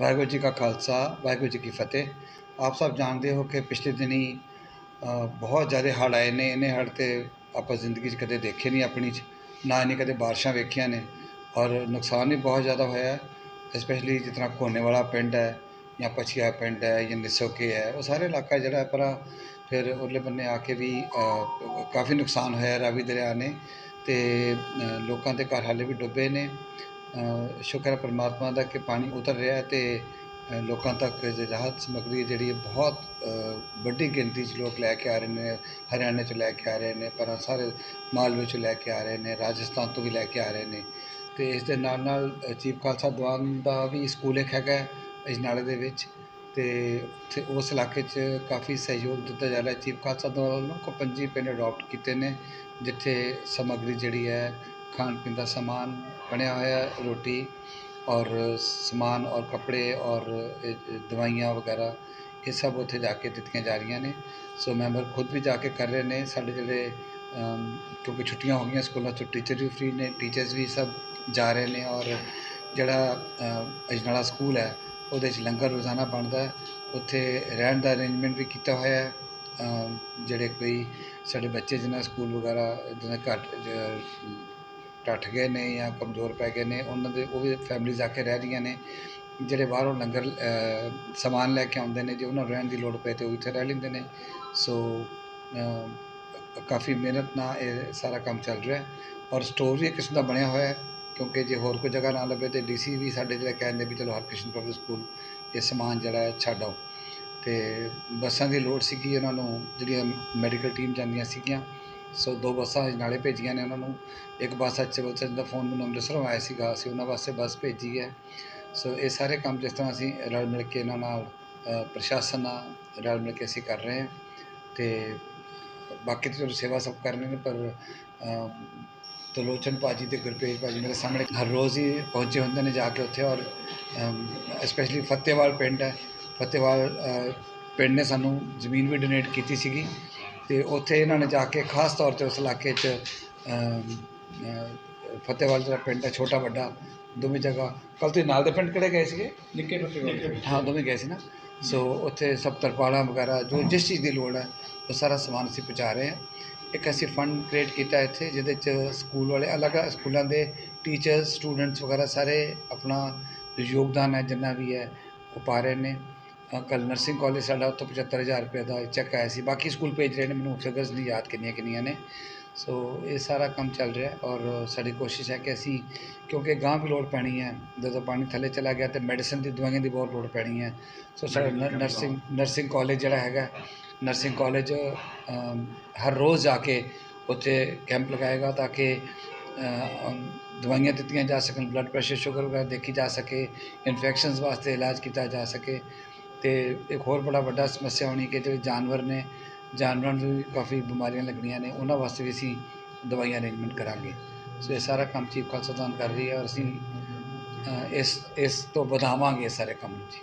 ਵਾਹਿਗੁਰੂ ਜੀ ਕਾ ਖਾਲਸਾ, ਵਾਹਿਗੁਰੂ ਜੀ ਕੀ ਫਤਿਹ। ਆਪ ਸਭ ਜਾਣਦੇ ਹੋ ਕਿ ਪਿਛਲੇ ਦਿਨੀ ਬਹੁਤ ਜ਼ਿਆਦਾ ਹੜ੍ਹ ਆਏ ਨੇ। ਇਹਨੇ ਹੜ੍ਹ ਤੇ ਆਪਾਂ ਜ਼ਿੰਦਗੀ 'ਚ ਕਦੇ ਦੇਖੇ ਨਹੀਂ ਆਪਣੀ 'ਚ, ਨਾ ਇਹਨੇ ਕਦੇ ਬਾਰਿਸ਼ਾਂ ਵੇਖੀਆਂ ਨੇ। ਔਰ ਨੁਕਸਾਨ ਵੀ ਬਹੁਤ ਜ਼ਿਆਦਾ ਹੋਇਆ ਸਪੈਸ਼ਲੀ ਜਿਸ ਤਰ੍ਹਾਂ ਕੋਨੇ ਵਾਲਾ ਪਿੰਡ ਹੈ ਜਾਂ ਪਛੀਆ ਪਿੰਡ ਹੈ ਜਾਂ ਨਿਸੋਕੇ ਹੈ, ਉਹ ਸਾਰੇ ਇਲਾਕਾ ਜਿਹੜਾ ਹੈ ਪਰ ਫਿਰ ਉਰਲੇ ਬੰਨੇ ਆ ਕੇ ਵੀ ਕਾਫੀ ਨੁਕਸਾਨ ਹੋਇਆ ਰਾਵੀ ਦਰਿਆ ਨੇ। ਤੇ ਲੋਕਾਂ ਦੇ ਘਰ ਹਾਲੇ ਵੀ ਡੁੱਬੇ ਨੇ। ਸ਼ੁਕਰ ਹੈ ਪਰਮਾਤਮਾ ਦਾ ਕਿ ਪਾਣੀ ਉਤਰ ਰਿਹਾ ਹੈ ਤੇ ਲੋਕਾਂ ਤੱਕ ਰਾਹਤ ਸਮੱਗਰੀ ਜਿਹੜੀ ਹੈ ਬਹੁਤ ਵੱਡੀ ਗਿਣਤੀ 'ਚ ਲੋਕ ਲੈ ਕੇ ਆ ਰਹੇ ਨੇ, ਹਰਿਆਣੇ 'ਚ ਲੈ ਕੇ ਆ ਰਹੇ ਨੇ, ਪਰ ਸਾਰੇ ਮਾਲਵੇ 'ਚ ਲੈ ਕੇ ਆ ਰਹੇ ਨੇ, ਰਾਜਸਥਾਨ ਤੋਂ ਵੀ ਲੈ ਕੇ ਆ ਰਹੇ ਨੇ। ਤੇ ਇਸ ਦੇ ਨਾਲ ਨਾਲ ਚੀਫ ਖਾਲਸਾ ਦੀਵਾਨ ਦਾ ਵੀ ਸਕੂਲ ਇੱਕ ਹੈਗਾ ਅਜਨਾਲੇ ਦੇ ਵਿੱਚ। ਤੇ ਉੱਥੇ ਉਸ ਇਲਾਕੇ 'ਚ ਕਾਫੀ ਸਹਿਯੋਗ ਦਿੱਤਾ ਜਾ ਰਿਹਾ ਚੀਫ ਖਾਲਸਾ ਦੀਵਾਨ ਵੱਲੋਂ ਕੋ ਪੰਜੀ ਪਿੰਡ ਅਡਾਪਟ ਕੀਤੇ ਨੇ, ਜਿੱਥੇ ਸਮੱਗਰੀ ਜਿਹੜੀ ਹੈ ਖਾਣ ਪੀਣ ਦਾ ਸਮਾਨ ਬਣਿਆ ਹੋਇਆ ਰੋਟੀ ਔਰ ਸਮਾਨ ਔਰ ਕੱਪੜੇ ਔਰ ਦਵਾਈਆਂ ਵਗੈਰਾ ਇਹ ਸਭ ਉੱਥੇ ਜਾ ਕੇ ਦਿੱਤੀਆਂ ਜਾ ਰਹੀਆਂ ਨੇ ਸੋ ਮੈਂਬਰ ਖੁਦ ਵੀ ਜਾ ਕੇ ਕਰ ਰਹੇ ਨੇ ਸਾਡੇ ਜਿਹੜੇ ਕਿਉਂਕਿ ਛੁੱਟੀਆਂ ਹੋ ਗਈਆਂ ਸਕੂਲਾਂ 'ਚੋਂ ਟੀਚਰ ਵੀ ਫ੍ਰੀ ਨੇ ਟੀਚਰਸ ਵੀ ਸਭ ਜਾ ਰਹੇ ਨੇ ਔਰ ਜਿਹੜਾ ਅਜਨਾਲਾ ਸਕੂਲ ਹੈ ਉਹਦੇ 'ਚ ਲੰਗਰ ਰੋਜ਼ਾਨਾ ਬਣਦਾ ਹੈ ਉੱਥੇ ਰਹਿਣ ਦਾ ਅਰੇਂਜਮੈਂਟ ਵੀ ਕੀਤਾ ਹੋਇਆ ਹੈ ਜਿਹੜੇ ਕੋਈ ਸਾਡੇ ਬੱਚੇ ਜਿਹਨਾਂ ਸਕੂਲ ਵਗੈਰਾ ਜਿਹਨਾਂ ਘੱਟ ਟੱਟ ਗਏ ਨੇ ਜਾਂ ਕਮਜ਼ੋਰ ਪੈ ਗਏ ਨੇ, ਉਹਨਾਂ ਦੇ ਉਹ ਵੀ ਫੈਮਿਲੀਜ਼ ਆ ਕੇ ਰਹਿ ਰਹੀਆਂ ਨੇ। ਜਿਹੜੇ ਬਾਹਰੋਂ ਲੰਗਰ ਸਮਾਨ ਲੈ ਕੇ ਆਉਂਦੇ ਨੇ, ਜੇ ਉਹਨਾਂ ਨੂੰ ਰਹਿਣ ਦੀ ਲੋੜ ਪਏ ਤੇ ਉਹ ਇੱਥੇ ਰਹਿ ਲੈਂਦੇ ਨੇ। ਸੋ ਕਾਫੀ ਮਿਹਨਤ ਨਾਲ ਇਹ ਸਾਰਾ ਕੰਮ ਚੱਲ ਰਿਹਾ ਔਰ ਸਟੋਰ ਵੀ ਇੱਕ ਕਿਸਮ ਦਾ ਬਣਿਆ ਹੋਇਆ ਹੈ, ਕਿਉਂਕਿ ਜੇ ਹੋਰ ਕੋਈ ਜਗ੍ਹਾ ਨਾ ਲੱਭੇ ਤੇ ਡੀਸੀ ਵੀ ਸਾਡੇ ਜਿਹੜੇ ਕਹਿੰਦੇ ਵੀ ਚਲੋ ਹਰਕ੍ਰਿਸ਼ਨ ਪਬਲਿਕ ਸਕੂਲ, ਇਹ ਸਮਾਨ ਜਿਹੜਾ ਹੈ ਛੱਡ ਆਓ। ਤੇ ਬੱਸਾਂ ਦੀ ਲੋੜ ਸੀਗੀ ਉਹਨਾਂ ਨੂੰ, ਜਿਹੜੀਆਂ ਮੈਡੀਕਲ ਟੀਮ ਜਾਂਦੀਆਂ ਸੀਗੀਆਂ ਸੋ ਦੋ ਬੱਸਾਂ ਨਾਲੇ ਭੇਜੀਆਂ ਨੇ ਉਹਨਾਂ ਨੂੰ। ਇੱਕ ਬੱਸ ਅੱਜ ਸਿਵਲ ਸਰਜਨ ਦਾ ਫੋਨ ਮੈਨੂੰ ਅੰਮ੍ਰਿਤਸਰੋਂ ਆਇਆ ਸੀਗਾ ਅਸੀਂ ਉਹਨਾਂ ਵਾਸਤੇ ਬੱਸ ਭੇਜੀ ਹੈ। ਸੋ ਇਹ ਸਾਰੇ ਕੰਮ ਜਿਸ ਤਰ੍ਹਾਂ ਅਸੀਂ ਰਲ ਮਿਲ ਕੇ ਇਹਨਾਂ ਨਾਲ ਪ੍ਰਸ਼ਾਸਨ ਨਾਲ ਰਲ ਮਿਲ ਕੇ ਅਸੀਂ ਕਰ ਰਹੇ ਹਾਂ। ਤੇ ਬਾਕੀ ਤਾਂ ਸੇਵਾ ਸਭ ਕਰਨੇ ਨੇ ਪਰ ਅ, ਤਲੋਚਨ ਭਾਜੀ ਤੇ ਗੁਰਪ੍ਰੀਤ ਭਾਜੀ ਮੇਰੇ ਸਾਹਮਣੇ ਹਰ ਰੋਜ਼ ਹੀ ਪਹੁੰਚੇ ਹੁੰਦੇ ਨੇ ਜਾ ਕੇ ਉੱਥੇ ਔਰ ਸਪੈਸ਼ਲੀ ਫਤਿਹਵਾਲ ਪਿੰਡ ਹੈ। ਫਤਿਹਵਾਲ ਪਿੰਡ ਨੇ ਸਾਨੂੰ ਜ਼ਮੀਨ ਵੀ ਡੋਨੇਟ ਕੀਤੀ ਸੀਗੀ। ਤੇ ਉੱਥੇ ਇਹਨਾਂ ਨੇ ਜਾ ਕੇ ਖਾਸ ਤੌਰ ਤੇ ਉਸ ਇਲਾਕੇ 'ਚ ਫਤਿਹਵਾਲ ਜਿਹੜਾ ਪਿੰਡ ਹੈ ਛੋਟਾ ਵੱਡਾ ਦੋਵੇਂ ਜਗ੍ਹਾ ਕੱਲ ਤੁਸੀਂ ਨਾਲ ਦੇ ਪਿੰਡ ਕਿਹੜੇ ਗਏ ਸੀਗੇ? ਨਿੱਕੇ ਫਤਿਹਵਾਲ ਹਾਂ ਦੋਵੇਂ ਗਏ ਸੀ ਨਾ। ਸੋ ਉੱਥੇ ਸਭ ਤਰਪਾਲਾਂ ਵਗੈਰਾ ਜੋ ਜਿਸ ਚੀਜ਼ ਦੀ ਲੋੜ ਹੈ ਉਹ ਸਾਰਾ ਸਮਾਨ ਅਸੀਂ ਪਹੁੰਚਾ ਰਹੇ ਹਾਂ। ਇੱਕ ਅਸੀਂ ਫੰਡ ਕ੍ਰੀਏਟ ਕੀਤਾ ਇੱਥੇ ਜਿਹਦੇ 'ਚ ਸਕੂਲ ਵਾਲੇ ਅਲੱਗ ਸਕੂਲਾਂ ਦੇ ਟੀਚਰਸ ਸਟੂਡੈਂਟਸ ਵਗੈਰਾ ਸਾਰੇ ਆਪਣਾ ਯੋਗਦਾਨ ਹੈ ਜਿੰਨਾ ਵੀ ਹੈ ਉਹ ਪਾ ਰਹੇ ਨੇ। ਕੱਲ ਨਰਸਿੰਗ ਕਾਲਜ ਸਾਡਾ ਉੱਥੋਂ 75000 ਰੁਪਏ ਦਾ ਚੈੱਕ ਆਇਆ ਸੀ। ਬਾਕੀ ਸਕੂਲ ਭੇਜ ਰਹੇ ਨੇ ਮੈਨੂੰ ਫਿਗਰਸ ਨਹੀਂ ਯਾਦ ਕਿੰਨੀਆਂ ਕਿੰਨੀਆਂ ਨੇ। ਸੋ ਇਹ ਸਾਰਾ ਕੰਮ ਚੱਲ ਰਿਹਾ ਔਰ ਸਾਡੀ ਕੋਸ਼ਿਸ਼ ਹੈ ਕਿ ਅਸੀਂ ਕਿਉਂਕਿ ਗਾਂ ਵੀ ਲੋੜ ਪੈਣੀ ਹੈ ਜਦੋਂ ਪਾਣੀ ਥੱਲੇ ਚਲਾ ਗਿਆ ਤੇ ਮੈਡੀਸਨ ਦੀ ਦਵਾਈਆਂ ਦੀ ਬਹੁਤ ਲੋੜ ਪੈਣੀ ਹੈ। ਸੋ ਸਾਡਾ ਨਰਸਿੰਗ ਨਰਸਿੰਗ ਕਾਲਜ ਜਿਹੜਾ ਹੈਗਾ ਨਰਸਿੰਗ ਕਾਲਜ ਹਰ ਰੋਜ਼ ਜਾ ਕੇ ਉੱਥੇ ਕੈਂਪ ਲਗਾਏਗਾ ਤਾਂ ਕਿ ਦਵਾਈਆਂ ਦਿੱਤੀਆਂ ਜਾ ਸਕਣ ਬਲੱਡ ਪ੍ਰੈਸ਼ਰ ਸ਼ੂਗਰ ਵਗੈਰਾ ਦੇਖੀ ਜਾ ਸਕੇ ਇਨਫੈਕਸ਼ਨਸ ਵਾਸਤੇ ਇਲਾਜ ਕੀਤਾ ਜਾ ਸਕੇ। ਅਤੇ ਇੱਕ ਹੋਰ ਬੜਾ ਵੱਡਾ ਸਮੱਸਿਆ ਹੋਣੀ ਕਿ ਜਿਹੜੇ ਜਾਨਵਰ ਨੇ, ਜਾਨਵਰਾਂ ਨੂੰ ਵੀ ਕਾਫੀ ਬਿਮਾਰੀਆਂ ਲੱਗਣੀਆਂ ਨੇ, ਉਹਨਾਂ ਵਾਸਤੇ ਵੀ ਅਸੀਂ ਦਵਾਈਆਂ ਅਰੇਂਜਮੈਂਟ ਕਰਾਂਗੇ। ਸੋ ਇਹ ਸਾਰਾ ਕੰਮ ਚੀਫ ਖਾਲਸਾ ਦਾਨ ਕਰ ਰਹੀ ਹੈ ਔਰ ਅਸੀਂ ਇਸ ਇਸ ਤੋਂ ਵਧਾਵਾਂਗੇ ਇਹ ਸਾਰੇ ਕੰਮ ਨੂੰ ਜੀ।